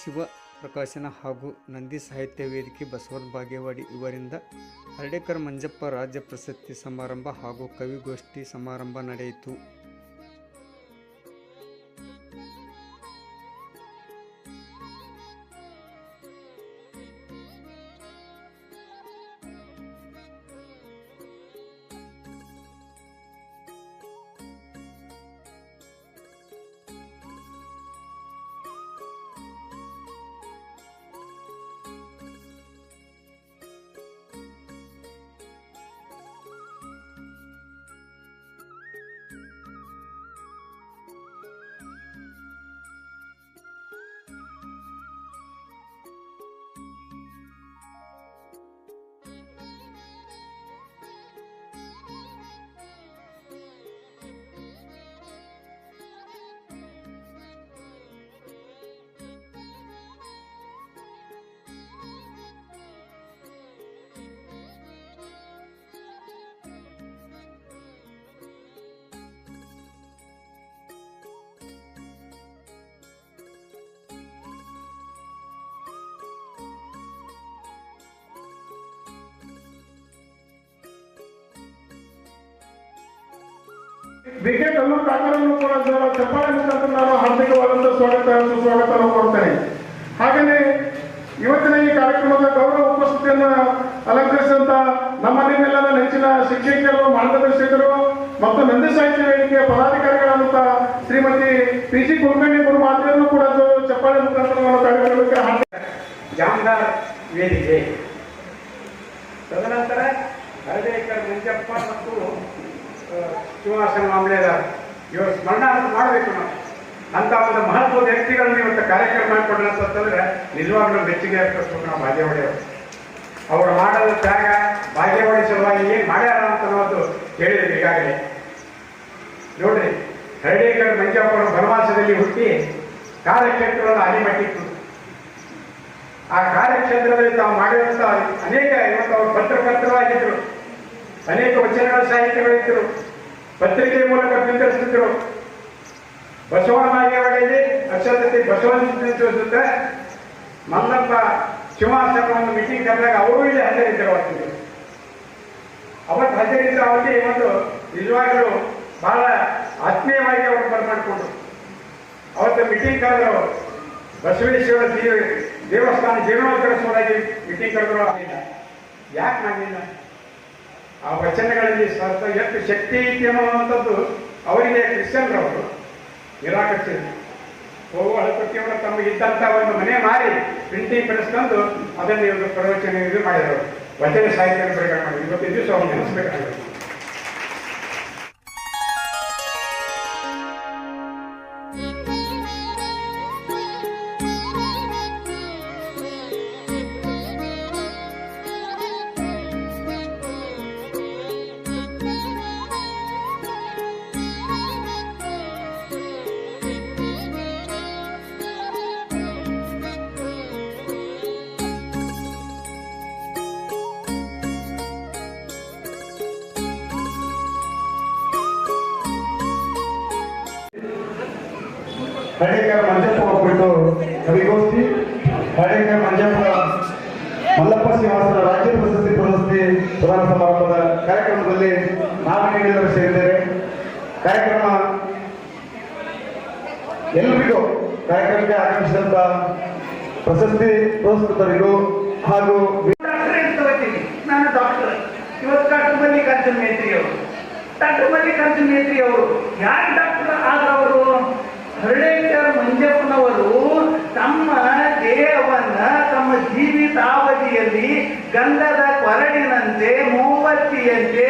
ಶಿವ ಪ್ರಕಾಶನ ಹಾಗೂ ನಂದಿ ಸಾಹಿತ್ಯ ವೇದಿಕೆ ಬಸವನ ಬಾಗೇವಾಡಿ ಇವರಿಂದ ಹರಡೇಕರ್ ಮಂಜಪ್ಪ ರಾಜ್ಯ ಪ್ರಶಸ್ತಿ ಸಮಾರಂಭ ಹಾಗೂ ಕವಿಗೋಷ್ಠಿ ಸಮಾರಂಭ ನಡೆಯಿತು. ಬಿಕೆ ಕಲ್ಲೂರು ಕಾಕರನ್ನು ಕೂಡ ಚಪ್ಪಾಳೆ ಮುಖಾಂತರ ನಾನು ಹಾರ್ದಿಕವಾದಂಥ ಸ್ವಾಗತ ಸುಸ್ವಾಗತ ಕೊಡ್ತೇನೆ ಹಾಗೆಯೇ ಇವತ್ತಿನ ಈ ಕಾರ್ಯಕ್ರಮದ ಗೌರವ ಉಪಸ್ಥಿತಿಯನ್ನು ಅಲಂಕರಿಸಿದಂತ ನಮ್ಮ ನಿಮ್ಮೆಲ್ಲರ ನೆಚ್ಚಿನ ಶಿಕ್ಷಕರು ಮಾರ್ಗದರ್ಶಕರು ಮತ್ತು ನಂದಿ ಸಾಹಿತ್ಯ ವೇದಿಕೆಯ ಪದಾಧಿಕಾರಿಗಳಾದಂತಹ ಶ್ರೀಮತಿ ಪಿ ಜಿ ಕುಲಕರ್ಣಿ ಗುರು ಮಾತೆಯನ್ನು ಕೂಡ ಚಪ್ಪಾಳೆ ಮುಖಾಂತರ ನಾನು ಕಾರ್ಯಕ್ರಮಕ್ಕೆ ಹಾರ್ದಿಕ ಜಾಮದಾರ್ ವೇದಿಕೆ. ತದನಂತರ ಹರಡೇಕರ್ ಮಂಜಪ್ಪ ಮತ್ತು ಶಿವಾಸನ ಇವರು ಸ್ಮರಣ ಅಂತ ಮಾಡಬೇಕು ನಾವು. ಅಂತ ಒಂದು ಮಹತ್ವದ ವ್ಯಕ್ತಿಗಳನ್ನು ಇವತ್ತು ಕಾರ್ಯಕ್ರಮ ಮಾಡಿಕೊಡ್ರಂತಂದ್ರೆ ನಿಜವಾಗ್ಲೂ ಮೆಚ್ಚುಗೆ ಅರ್ಪಿಸ್ಬೇಕು ನಾವು ಬಾಗೇವಾಡಿಯವರು ಅವರು. ಮಾಡಲು ತ್ಯಾಗ ಬಾಗೇವಾಡಿ ಸಲುವಾಗಿ ಏನು ಮಾಡ್ಯಾರ ಅಂತ ಅನ್ನೋದು ಹೇಳಿದ್ರು ಈಗಾಗಲೇ. ನೋಡ್ರಿ ಹರಡೇಕರ್ ಮಂಜಪ್ಪನ ಬನವಾಸದಲ್ಲಿ ಹುಟ್ಟಿ ಕಾರ್ಯಕ್ಷೇತ್ರವನ್ನು ಅಲಿಮಟ್ಟಿತ್ತು ಆ ಕಾರ್ಯಕ್ಷೇತ್ರದಲ್ಲಿ ತಾವು ಮಾಡಿದಂಥ ಅನೇಕ ಇವತ್ತು ಅವರು ಪತ್ರಕರ್ತರಾಗಿದ್ದರು ಅನೇಕ ವಚನಗಳ ಸಾಹಿತ್ಯಗಳಿದ್ದರು ಪತ್ರಿಕೆ ಮೂಲಕ ಬಿತ್ತರಿಸುತ್ತಿದ್ರು ಬಸವನ ಬಾಗೇವಾಡಿಯಲ್ಲಿ ಅಕ್ಷರತೆ ಬಸವನ ಜೊತೆ ಮಲ್ಲಪ್ಪ ಶಿವಾಸನವನ್ನು ಮೀಟಿಂಗ್ ಕರೆದಾಗ ಅವರು ಇಲ್ಲಿ ಹಾಜರಿದ್ದರು ಅವತ್ತಿಗೆ ಅವತ್ತು ಹಾಜರಿದ್ದ ಅವರಿಗೆ ಒಂದು ನಿಜವಾಗಲೂ ಬಹಳ ಆತ್ಮೀಯವಾಗಿ ಅವರು ಬರ್ಮಾಡ್ಕೊಂಡ್ರು. ಅವತ್ತು ಮೀಟಿಂಗ್ ಕರೆದ್ರು ಬಸವೇಶ್ವರ ದೇವ ದೇವಸ್ಥಾನ ಜೀರ್ಣೋದ್ಧಾರ ಮೀಟಿಂಗ್ ಕರೆದ್ರು ಆಗಿಲ್ಲ ಯಾಕೆ ಮಾಡಲಿಲ್ಲ ಆ ವಚನಗಳಲ್ಲಿ ಸ್ವಲ್ಪ ಎಷ್ಟು ಶಕ್ತಿ ಐತಿ ಅನ್ನುವಂಥದ್ದು ಅವರಿಗೆ ಕ್ರಿಶ್ಚಿಯನ್ರವರು ನಿರಾಕರಿಸಿದ್ರು. ಹೋಗುವ ಅಳಪಟ್ಟಿಯವರು ತಮಗೆ ಇದ್ದಂಥ ಒಂದು ಮನೆ ಮಾರಿ ಪ್ರಿಂಟಿಂಗ್ ಪಡಿಸ್ಕೊಂಡು ಅದನ್ನು ಇವರು ಪ್ರವಚನ ಇದು ಮಾಡಿದರು. ವಚನ ಸಾಹಿತ್ಯ ಪ್ರಕಾರ ಮಾಡಿದ್ರು. ದಿವಸ ಅವ್ರು ನೆನೆಸ್ಬೇಕಾಗುತ್ತೆ ಹಳೇಕರ್ ಮಂಜಪ್ಪ ಹೋಗ್ಬಿಟ್ಟು ಕವಿಗೋಷ್ಠಿ ಹಳೇಕರ್ ಮಂಜಪ್ಪ ಮಲ್ಲಪ್ಪ ಶ್ರೀನಿವಾಸನ ರಾಜ್ಯ ಪ್ರಶಸ್ತಿ ಪ್ರಶಸ್ತಿ ಪ್ರದಾನ ಸಮಾರಂಭದ ಕಾರ್ಯಕ್ರಮದಲ್ಲಿ ನಾಮಿನಿಗಳೆಲ್ಲರೂ ಸೇರಿದ್ದೇವೆ ಕಾರ್ಯಕ್ರಮ ಎಲ್ಲರಿಗೂ ಕಾರ್ಯಕ್ರಮಕ್ಕೆ ಆಗಮಿಸಿದಂತ ಪ್ರಶಸ್ತಿ ಪುರಸ್ಕೃತರಿಗೂ ಹಾಗೂ ನಾನು ಡಾಕ್ಟರ್ ಡಾಕ್ಟರ್ ಮಲ್ಲಿಕಾರ್ಜುನ್ ಮೇತ್ರಿ ಅವರು ಯಾರು ಡಾಕ್ಟರ್ ಆದವರು? ಹರಳೇಕರ್ ಮಂಜಪ್ಪನವರು ತಮ್ಮ ದೇಹವನ್ನ ತಮ್ಮ ಜೀವಿತಾವಧಿಯಲ್ಲಿ ಗಂಧದ ಕೊರಡಿನಂತೆ ಮೋಮತ್ತಿಯಂತೆ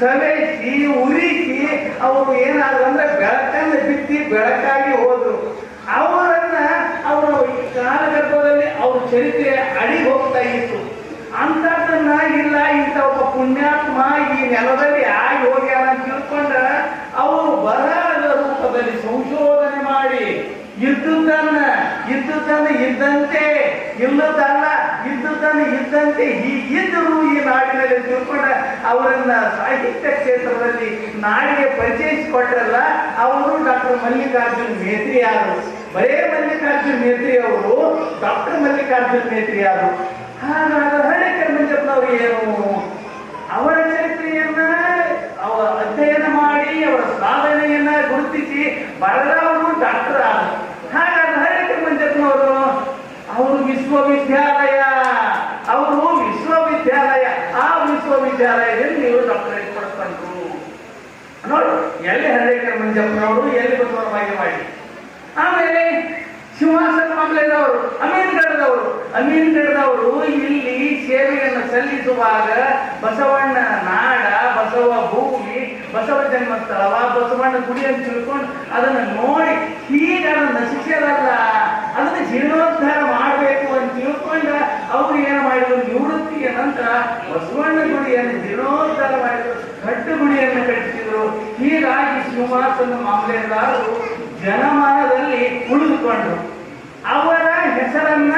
ಸವೆಸಿ, ಉರಿಸಿ ಅವರು ಏನಾದ್ರು ಅಂದ್ರೆ ಬೆಳಕನ್ನು ಬಿತ್ತಿ ಬೆಳಕಾಗಿ ಹೋದ್ರು. ಅವರನ್ನ ಅವರು ಕಾಲಘಟ್ಟದಲ್ಲಿ ಅವ್ರ ಚರಿತ್ರೆ ಅಡಿ ಹೋಗ್ತಾ ಇತ್ತು. ಇದ್ದುದನ್ನ ಇದ್ದುದನ್ನ ಇದ್ದಂತೆ, ಇಲ್ಲದಲ್ಲ ಇದ್ದುದನ್ನ ಇದ್ದಂತೆ ಹೀಗಿದ್ದರೂ ಈ ನಾಡಿನಲ್ಲಿ ತಿಳ್ಕೊಂಡ ಅವರನ್ನ ಸಾಹಿತ್ಯ ಕ್ಷೇತ್ರದಲ್ಲಿ ನಾಡಿಗೆ ಪರಿಚಯಿಸಿಕೊಟ್ರಲ್ಲ ಅವರು ಡಾಕ್ಟರ್ ಮಲ್ಲಿಕಾರ್ಜುನ್ ಮೇತ್ರಿ ಯಾರು? ಬರೇ ಮಲ್ಲಿಕಾರ್ಜುನ್ ಮೇತ್ರಿ ಅವರು ಡಾಕ್ಟರ್ ಮಲ್ಲಿಕಾರ್ಜುನ್ ಮೇತ್ರಿ ಯಾರು? ಹಾಗಾದ್ರೆ ಹಳ್ಳಿಕರ್ ಮಂಜಪ್ಪನವರು ಏನು ಅವರ ಚರಿತ್ರೆಯನ್ನ ಅವ ಅಧ್ಯಯನ ಮಾಡಿ ಅವರ ಸಾಧನೆಯನ್ನ ಗುರುತಿಸಿ ಬರೆದವರು ಡಾಕ್ಟರ್ ಆದ ಹಾಗಾದ್ರೆ ಹಳ್ಳಿಕರ್ ಮಂಜಪ್ಪನವರು ಅವರು ವಿಶ್ವವಿದ್ಯಾಲಯ ಅವರು ವಿಶ್ವವಿದ್ಯಾಲಯ ಆ ವಿಶ್ವವಿದ್ಯಾಲಯದಲ್ಲಿ ನೀವು ಡಾಕ್ಟರೇಟ್ ನೋಡಿ, ಎಲ್ಲಿ ಹಳ್ಳಿಕರ್ ಮಂಜಪ್ಪನವರು ಎಲ್ಲಿ ಬಸವರ ಮಾಡಿ. ಆಮೇಲೆ ಸಿಂಹಾಸನ ಮಾಮಲೆದವರು, ಅಮೀನ್ಗಢದವರು ಅಮೀನ್ಗಢದವರು ಇಲ್ಲಿ ಸೇವೆಯನ್ನು ಸಲ್ಲಿಸುವಾಗ ಬಸವಣ್ಣ ನಾಡ, ಬಸವ ಭೂಮಿ, ಬಸವ ಜನ್ಮಸ್ಥಳವ, ಬಸವಣ್ಣ ಗುಡಿ ಅಂತ ತಿಳ್ಕೊಂಡು ಅದನ್ನು ನೋಡಿ ಹೀಗೆ ಅದನ್ನು ನಶಿಸೋದಲ್ಲ ಅದನ್ನು ಜೀರ್ಣೋದ್ಧಾರ ಮಾಡಬೇಕು ಅಂತ ತಿಳ್ಕೊಂಡ ಅವ್ರು ಏನು ಮಾಡಿದ್ರು? ನಿವೃತ್ತಿಯ ನಂತರ ಬಸವಣ್ಣ ಗುಡಿಯನ್ನು ಜೀರ್ಣೋದ್ಧಾರ ಮಾಡಿದ್ರು ಕಟ್ಟು ಗುಡಿಯನ್ನು ಕಟ್ಟಿಸಿದ್ರು. ಹೀಗಾಗಿ ಸಿಂಹಾಸನ ಮಾಮಲೆದಾರರು ಜನಮಾನದಲ್ಲಿ ಉಳಿದುಕೊಂಡರು. ಅವರ ಹೆಸರನ್ನ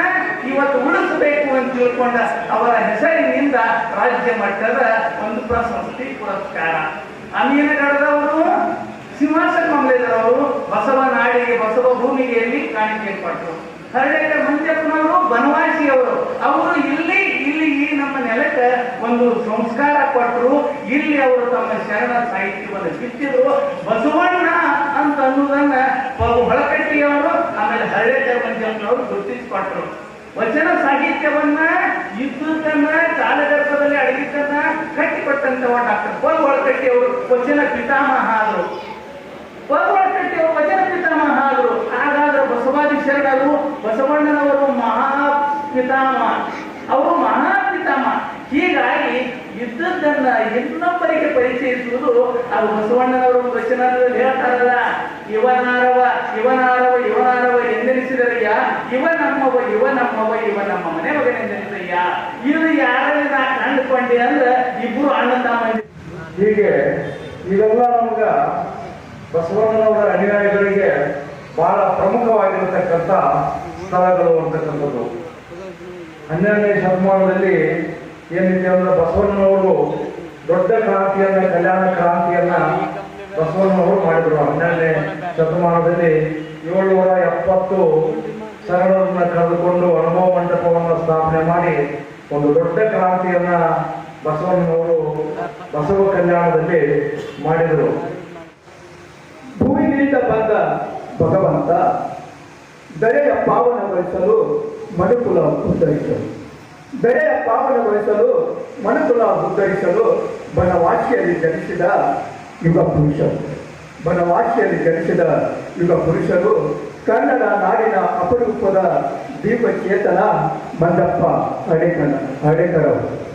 ಇವತ್ತು ಉಳಿಸಬೇಕು ಅಂತ ತಿಳ್ಕೊಂಡ ಅವರ ಹೆಸರಿನಿಂದ ರಾಜ್ಯ ಮಟ್ಟದ ಒಂದು ಪ್ರಶಸ್ತಿ ಪುರಸ್ಕಾರ. ಅಮೀನಗಡದವರು ಸಿಂಹಾಸನ ಮಾಮಲೆದಾರವರು ಬಸವ ನಾಡಿಗೆ, ಬಸವ ಭೂಮಿಗೆಯಲ್ಲಿ ಕಾಣಿಕೆ ಕೊಟ್ಟರು ಹರಡೇಕ ಮಂಜಪ್ಪನವರು ಬನವಾಸಿಯವರು. ಅವರು ಇಲ್ಲಿ ಇಲ್ಲಿ ಈ ನಮ್ಮ ನೆಲಕ್ಕೆ ಒಂದು ಸಂಸ್ಕಾರ ಕೊಟ್ಟರು ಇಲ್ಲಿ ಅವರು ತಮ್ಮ ಶರಣ ಸಾಹಿತ್ಯವನ್ನು ಬಿತ್ತಿದ್ರು. ಬಸವಣ್ಣ ಅಂತ ಅನ್ನೋದನ್ನ ಹೊಳಕಟ್ಟಿಯವರು, ಆಮೇಲೆ ಹರಡೇಕ ಮಂಜಪ್ಪನವರು ಗುರುತಿಸಿಕೊಟ್ರು. ವಚನ ಸಾಹಿತ್ಯವನ್ನ, ಇದ್ದುದನ್ನ, ಕಾಲಗರ್ಭದಲ್ಲಿ ಅಡಗಿದ್ದನ್ನ ಕಟ್ಟಿಕೊಟ್ಟಂತವ ಡಾಕ್ಟರ್ ಪಲ್ ಒಳಕಟ್ಟಿ ಅವರು ವಚನ ಪಿತಾಮಹ ಆದರು ಪಲ್ ಒಳಕಟ್ಟಿ ಅವರು ವಚನ ಪಿತಾಮಹ ಆದರು ಹಾಗಾದ್ರೆ ಬಸವಾದಿ ಶರಣರು ಬಸವಣ್ಣನವರು ಮಹಾ ಪಿತಾಮಹ ಅವರು ಮಹಾ ಪಿತಾಮಹ ಹೀಗಾಗಿ ಇದ್ದದ್ದನ್ನ ಇನ್ನೊಬ್ಬರಿಗೆ ಪರಿಚಯಿಸುವುದು ಅದು ಬಸವಣ್ಣನವರು ವಚನದಲ್ಲಿ ಹೇಳ್ತಾರಲ್ಲ, ಇವನಾರವ ಇವನಾರವ ಇವನಾರವ ಎಂದೆನಿಸಿದರಯ್ಯ ಇವ ನಮ್ಮವ ಇವ ನಮ್ಮವ ಇವ ನಮ್ಮ ಮನೆ ಮಗನೆಂದೆನಿಸಯ್ಯ ಇದು ಯಾರಲ್ಲಿ ನಾ ಕಂಡುಕೊಂಡೆ ಅಂದ್ರೆ ಇಬ್ಬರು ಅಣ್ಣ ತಮ್ಮ ಹೀಗೆ ಇದೆಲ್ಲ ನಮ್ಗ ಬಸವಣ್ಣನವರ ಅನುಯಾಯಿಗಳಿಗೆ ಬಹಳ ಪ್ರಮುಖವಾಗಿರತಕ್ಕಂಥ ಸ್ಥಳಗಳು ಅಂತಕ್ಕಂಥದ್ದು. ಹನ್ನೆರಡನೇ ಶತಮಾನದಲ್ಲಿ ಏನಿದೆ ಅಂದ್ರೆ ಬಸವಣ್ಣನವರು ದೊಡ್ಡ ಕ್ರಾಂತಿಯನ್ನ, ಕಲ್ಯಾಣ ಕ್ರಾಂತಿಯನ್ನ ಬಸವಣ್ಣನವರು ಮಾಡಿದ್ರು. ಹನ್ನೆರಡನೇ ಶತಮಾನದಲ್ಲಿ ಏಳ್ನೂರ ಎಪ್ಪತ್ತು ಶರಣರನ್ನ ಕರೆದುಕೊಂಡು ಅನುಭವ ಮಂಟಪವನ್ನು ಸ್ಥಾಪನೆ ಮಾಡಿ ಒಂದು ದೊಡ್ಡ ಕ್ರಾಂತಿಯನ್ನ ಬಸವಣ್ಣನವರು ಬಸವ ಕಲ್ಯಾಣದಲ್ಲಿ ಮಾಡಿದರು. ಭೂಮಿಯಿಂದ ಬಂದ ಭಗವಂತ ದರೆಯ ಪಾವನಗೊಳಿಸಲು ಮನುಕುಲ ಉದ್ಧರಿಸಲು. ಪಾವನ ಪಾವನಗೊಳಿಸಲು ಮನುಕುಲ ಉದ್ಧರಿಸಲು ಬನವಾಸಿಯಲ್ಲಿ ಜನಿಸಿದ ಯುಗ ಪುರುಷರು. ಬನವಾಸಿಯಲ್ಲಿ ಜನಿಸಿದ ಯುಗ ಪುರುಷರು ಕನ್ನಡ ನಾಡಿನ ಅಪರೂಪದ ದೀಪಚೇತನ ಮಂದಪ್ಪ ಅಡೆಕನ ಹಡೇಕರವರು